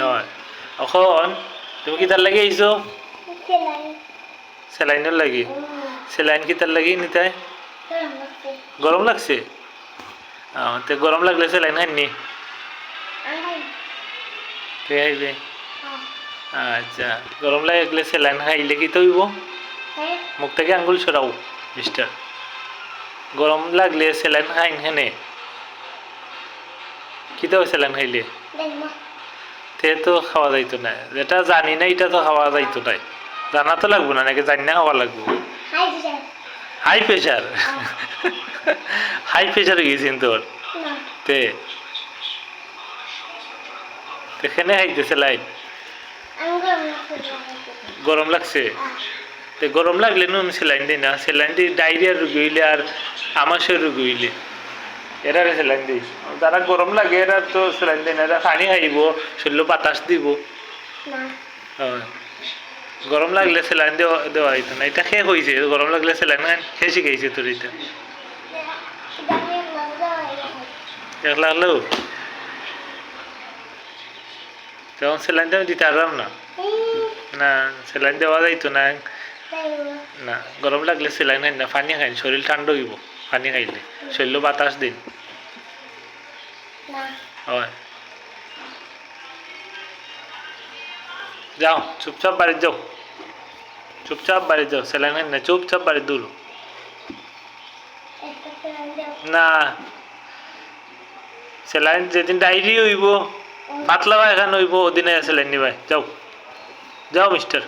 হয় এখন তুমি কি তার লাগি আইছো স্যালাইনের লাগি? স্যালাইন কি তার লাগি নিতে গরম লাগছে। তে গরম লাগলে স্যালাইন খাইনি হ্যাঁ আচ্ছা গরম লাগলে স্যালাইন খাইলে কি তৈব মুখ থেকে আঙ্গুল সরাও মিস্টার গরম লাগলে স্যালাইন খাইন হেনে কি তো স্যালাইন খাইলে? তে তো খাওয়া যাইতো না। যেটা জানি না এটা তো খাওয়া যাইতো নাই জানা তো লাগবো না নাকি জানি না খাওয়া লাগবো। হাই প্রেশার হাই প্রেশার গেছেন তোর তে। এখানে হাইতেছে লাইট। গরম লাগছে লাগছে। তে গরম লাগলে নুন সেলাইন দিই না। সেলাইন দিই ডায়রিয়ার রুগী হইলে আর আমাশয়ের রুগী হইলে। এরা সেলাইন দিই যারা গরম লাগে এরা তো সেলাইন দেয় না এরা পানি খাইব শরীর বাতাস দিব। গরম লাগলে সেলাইন দেওয়া দেওয়া হইতো না এটা শেষ হয়েছে গরম লাগলে সেলাইন শেষ শিখাইছে তোর এটা একলা হলেও তখন সেলাইন দেওয়া দিতে পারলাম না? না সেলাইন দেওয়া যাইতো না। না গরম লাগলে সেলাইন খাই না পানি খাইন শরীর ঠান্ডা হইব পানি খাইলে। শরীর বাতাস দিন না হয় যাও চুপচাপ বাড়ি যাও চুপচাপ বাড়ি যাও সেলাইন খাই না চুপচাপ বাড়ি দূর একটা সেলাই দাও না সেলাইন যেদিন ডায়েরি হইব পাতলা পায়খানা হইব ওদিনে সেলাইন নিবাই যাও যাও মিস্টার